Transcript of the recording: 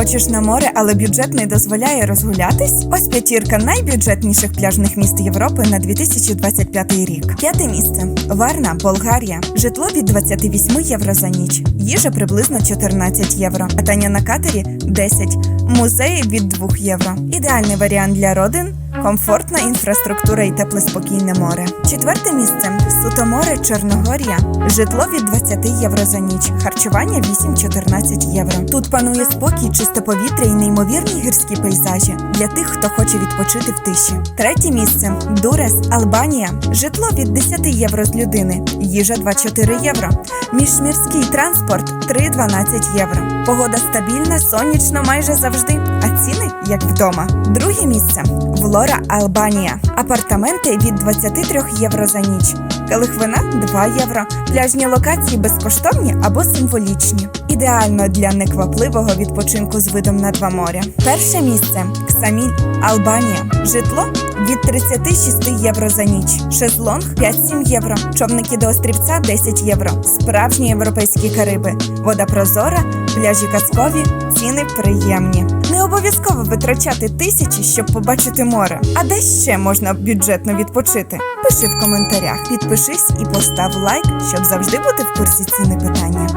Хочеш на море, але бюджет не дозволяє розгулятись? Ось п'ятірка найбюджетніших пляжних міст Європи на 2025 рік. П'яте місце Варна, Болгарія. Житло від 28 євро за ніч. Їжа приблизно 14 євро. Катання на катері 10. Музеї від 2 євро. Ідеальний варіант для родин. Комфортна інфраструктура і тепле спокійне море. Четверте місце Сутоморе, Чорногорія. Житло від 20 євро за ніч. Харчування 8-14 євро. Тут панує спокій, чисте повітря і неймовірні гірські пейзажі для тих, хто хоче відпочити в тиші. Третє місце Дурес, Албанія. Житло від 10 євро з людини. Їжа 2-4 євро. Міжмірський транспорт 3-12 євро. Погода стабільна, сонячно майже завжди, ціни як вдома. Друге місце Влора, Албанія. Апартаменти від 23 євро за ніч. Келих вина 2 євро. Пляжні локації безкоштовні або символічні. Ідеально для неквапливого відпочинку з видом на два моря. Перше місце Ксаміль, Албанія. Житло від 36 євро за ніч. Шезлонг 5-7 євро. Човники до острівця 10 євро. Справжні європейські Кариби. Вода прозора, пляжі казкові, ціни приємні. Витрачати тисячі, щоб побачити море. А де ще можна бюджетно відпочити? Пиши в коментарях, підпишись і постав лайк, щоб завжди бути в курсі ціни питання.